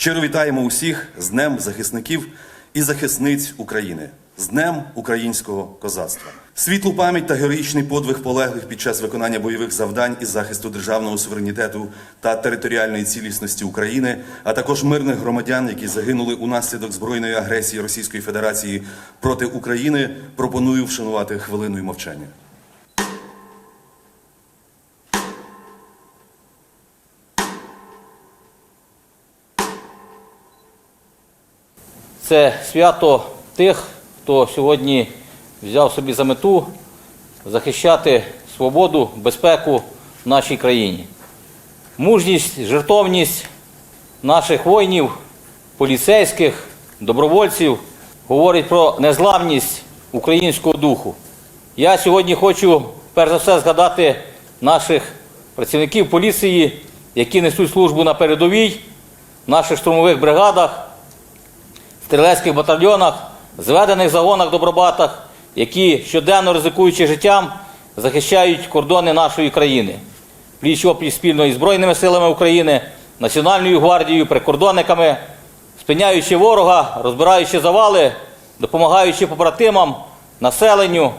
Щиро вітаємо усіх з Днем захисників і захисниць України, з Днем українського козацтва. Світлу пам'ять та героїчний подвиг полеглих під час виконання бойових завдань із захисту державного суверенітету та територіальної цілісності України, а також мирних громадян, які загинули унаслідок збройної агресії Російської Федерації проти України, пропоную вшанувати хвилиною мовчання. Це свято тих, хто сьогодні взяв собі за мету захищати свободу, безпеку в нашій країні. Мужність, жертовність наших воїнів, поліцейських, добровольців говорить про незламність українського духу. Я сьогодні хочу перш за все згадати наших працівників поліції, які несуть службу на передовій, в наших штурмових бригадах, стрілецьких батальйонах, зведених загонах добробатах, які щоденно ризикуючи життям, захищають кордони нашої країни. Пліч опліч спільно із Збройними силами України, Національною гвардією, прикордонниками, спиняючи ворога, розбираючи завали, допомагаючи побратимам, населенню.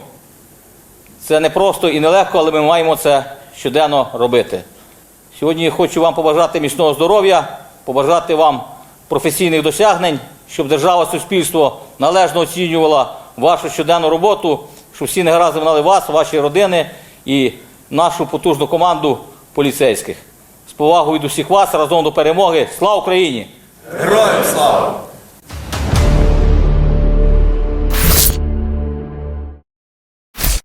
Це не просто і нелегко, але ми маємо це щоденно робити. Сьогодні я хочу вам побажати міцного здоров'я, побажати вам професійних досягнень, щоб держава, суспільство належно оцінювала вашу щоденну роботу, щоб всі негаразди знали вас, ваші родини і нашу потужну команду поліцейських. З повагою до всіх вас разом до перемоги. Слава Україні! Героям слава!